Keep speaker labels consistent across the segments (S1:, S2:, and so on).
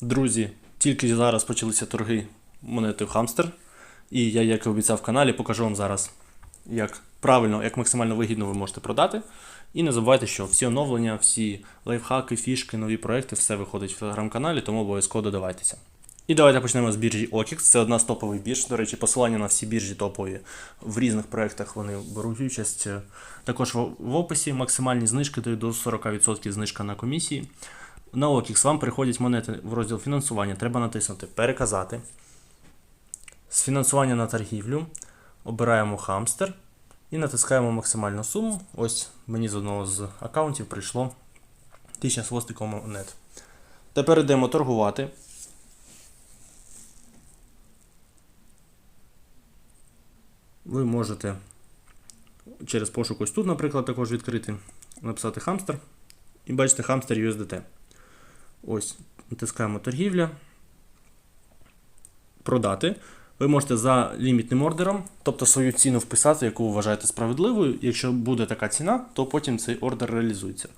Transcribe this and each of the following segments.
S1: Друзі, тільки зараз почалися торги монетою Хамстер. І я, як і обіцяв в каналі, покажу вам зараз, як правильно, як максимально вигідно ви можете продати. І не забувайте, що всі оновлення, всі лайфхаки, фішки, нові проекти, все виходить в телеграм-каналі, тому обов'язково додавайтеся. І давайте почнемо з біржі OKX. Це одна з топових бірж. До речі, посилання на всі біржі топові в різних проєктах вони беруть участь. Також в описі максимальні знижки дають до 40% знижка на комісії. На OKX вам приходять монети в розділ фінансування. Треба натиснути Переказати. З фінансування на торгівлю обираємо хамстер і натискаємо максимальну суму. Ось мені з одного з аккаунтів прийшло 1000 з хвостиком монет. Тепер йдемо торгувати. Ви можете через пошук ось тут, наприклад, також відкрити, написати хамстер. І бачите хамстер USDT. Ось, натискаємо торгівля. Продати. Ви можете за лімітним ордером, тобто свою ціну вписати, яку ви вважаєте справедливою. Якщо буде така ціна, то потім цей ордер реалізується.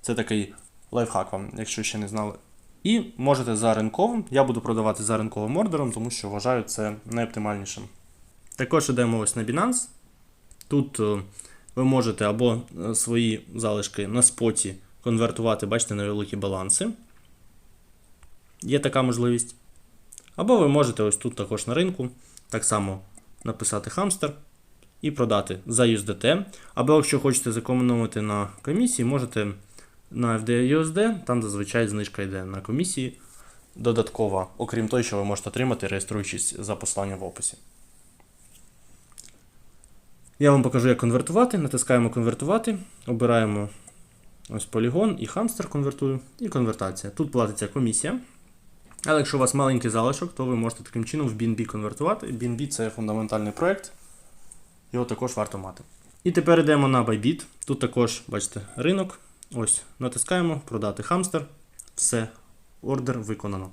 S1: Це такий лайфхак вам, якщо ще не знали. І можете за ринковим. Я буду продавати за ринковим ордером, тому що вважаю це найоптимальнішим. Також йдемо ось на Binance. Тут е, ви можете або е, свої залишки на споті конвертувати, бачите, на великі баланси. Є така можливість. Або ви можете ось тут також на ринку так само написати хамстер і продати за USDT. Або якщо хочете зекономити на комісії, можете на FDUSD, там зазвичай знижка йде на комісії додаткова, окрім того, що ви можете отримати, реєструючись за посланням в описі. Я вам покажу, як конвертувати. Натискаємо конвертувати, обираємо ось полігон і хамстер конвертую, і конвертація. Тут платиться комісія. Але якщо у вас маленький залишок, то ви можете таким чином в BNB конвертувати. BNB це фундаментальний проєкт, його також варто мати. І тепер йдемо на Bybit. Тут також, бачите, ринок. Ось, натискаємо продати хамстер. Все, ордер виконано.